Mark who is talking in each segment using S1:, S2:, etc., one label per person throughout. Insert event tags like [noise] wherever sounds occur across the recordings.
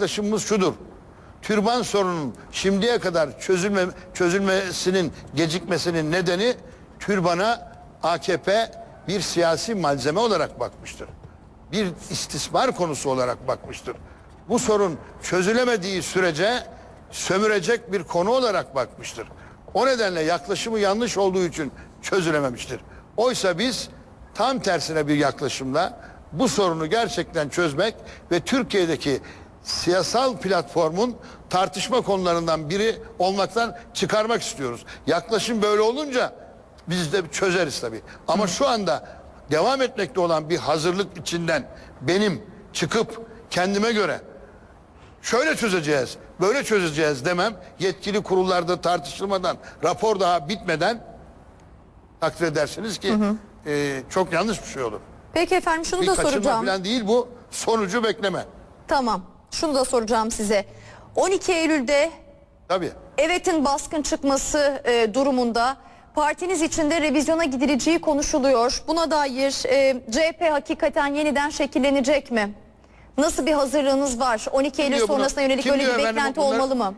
S1: Yaklaşımımız şudur. Türban sorunun şimdiye kadar çözülme, çözülmesinin gecikmesinin nedeni türbana AKP bir siyasi malzeme olarak bakmıştır. Bir istismar konusu olarak bakmıştır. Bu sorun çözülemediği sürece sömürecek bir konu olarak bakmıştır. O nedenle yaklaşımı yanlış olduğu için çözülememiştir. Oysa biz tam tersine bir yaklaşımla bu sorunu gerçekten çözmek ve Türkiye'deki siyasal platformun tartışma konularından biri olmaktan çıkarmak istiyoruz. Yaklaşım böyle olunca biz de çözeriz tabii. Ama şu anda devam etmekte olan bir hazırlık içinden benim çıkıp kendime göre şöyle çözeceğiz, böyle çözeceğiz demem yetkili kurullarda tartışılmadan, rapor daha bitmeden takdir edersiniz ki e, çok yanlış bir şey olur.
S2: Peki efendim şunu
S1: Bir
S2: da
S1: kaçırma
S2: soracağım.
S1: falan değil bu, sonucu bekleme.
S2: Tamam. Şunu da soracağım size. 12 Eylül'de
S1: Tabii.
S2: evetin baskın çıkması e, durumunda partiniz içinde revizyona gidileceği konuşuluyor. Buna dair e, CHP hakikaten yeniden şekillenecek mi? Nasıl bir hazırlığınız var? 12 Eylül
S1: diyor bunu?
S2: sonrasına yönelik
S1: Kim
S2: öyle bir
S1: efendim
S2: beklenti olmalı mı?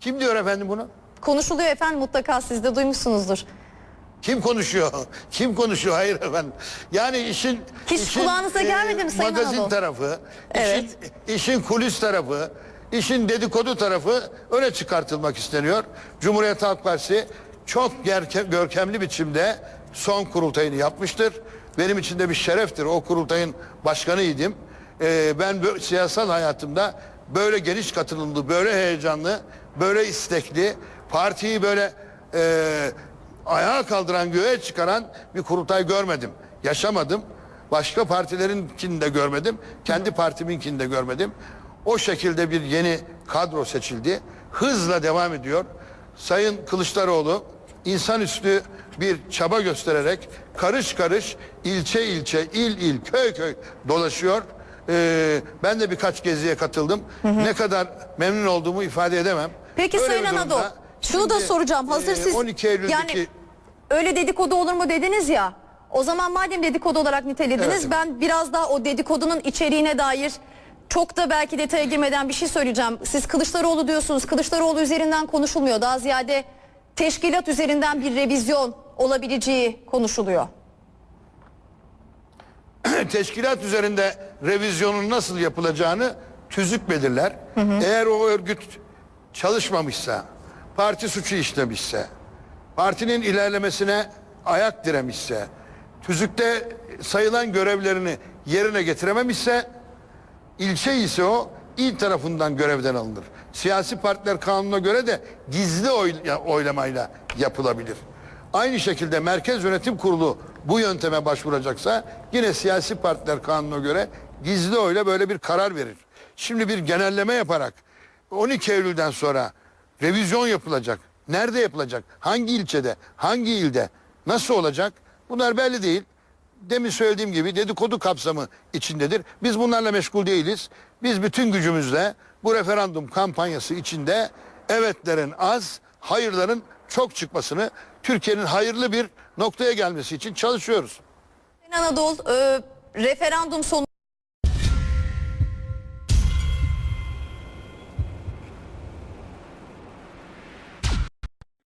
S1: Kim diyor efendim bunu?
S2: Konuşuluyor efendim mutlaka siz de duymuşsunuzdur.
S1: Kim konuşuyor? [laughs] Kim konuşuyor? Hayır efendim. Yani işin
S2: Hiç
S1: işin,
S2: kulağınıza gelmedi mi Sayın
S1: magazin
S2: Anadolu?
S1: tarafı,
S2: Evet.
S1: işin, işin kulis tarafı, işin dedikodu tarafı öne çıkartılmak isteniyor. Cumhuriyet Halk Partisi çok gerke- görkemli biçimde son kurultayını yapmıştır. Benim için de bir şereftir. O kurultayın başkanıydım. Ee, ben siyasal hayatımda böyle geniş katılımlı, böyle heyecanlı, böyle istekli, partiyi böyle e, ayağa kaldıran, göğe çıkaran bir kurultay görmedim. Yaşamadım. Başka partilerinkini de görmedim. Kendi partiminkini de görmedim. O şekilde bir yeni kadro seçildi. Hızla devam ediyor. Sayın Kılıçdaroğlu insanüstü bir çaba göstererek karış karış ilçe ilçe, il il, köy köy dolaşıyor. Ee, ben de birkaç geziye katıldım. Ne kadar memnun olduğumu ifade edemem.
S2: Peki
S1: Böyle
S2: Sayın Anadolu şunu da soracağım. Hazır
S1: e,
S2: siz
S1: 12 Eylül'deki
S2: yani öyle dedikodu olur mu dediniz ya. O zaman madem dedikodu olarak nitelediniz
S1: Evet.
S2: ben biraz daha o dedikodunun içeriğine dair çok da belki detaya girmeden bir şey söyleyeceğim. Siz Kılıçdaroğlu diyorsunuz. Kılıçdaroğlu üzerinden konuşulmuyor. Daha ziyade teşkilat üzerinden bir revizyon olabileceği konuşuluyor. [clears throat]
S1: teşkilat üzerinde revizyonun nasıl yapılacağını tüzük belirler. Eğer o örgüt çalışmamışsa, parti suçu işlemişse, partinin ilerlemesine ayak diremişse, tüzükte sayılan görevlerini yerine getirememişse, ilçe ise o il tarafından görevden alınır. Siyasi partiler kanununa göre de gizli oy, oylamayla yapılabilir. Aynı şekilde Merkez Yönetim Kurulu bu yönteme başvuracaksa yine siyasi partiler kanununa göre gizli oyla böyle bir karar verir. Şimdi bir genelleme yaparak 12 Eylül'den sonra revizyon yapılacak. Nerede yapılacak? Hangi ilçede? Hangi ilde? Nasıl olacak? Bunlar belli değil demin söylediğim gibi dedikodu kapsamı içindedir. Biz bunlarla meşgul değiliz. Biz bütün gücümüzle bu referandum kampanyası içinde evetlerin az, hayırların çok çıkmasını, Türkiye'nin hayırlı bir noktaya gelmesi için çalışıyoruz.
S2: Anadolu e, referandum sonu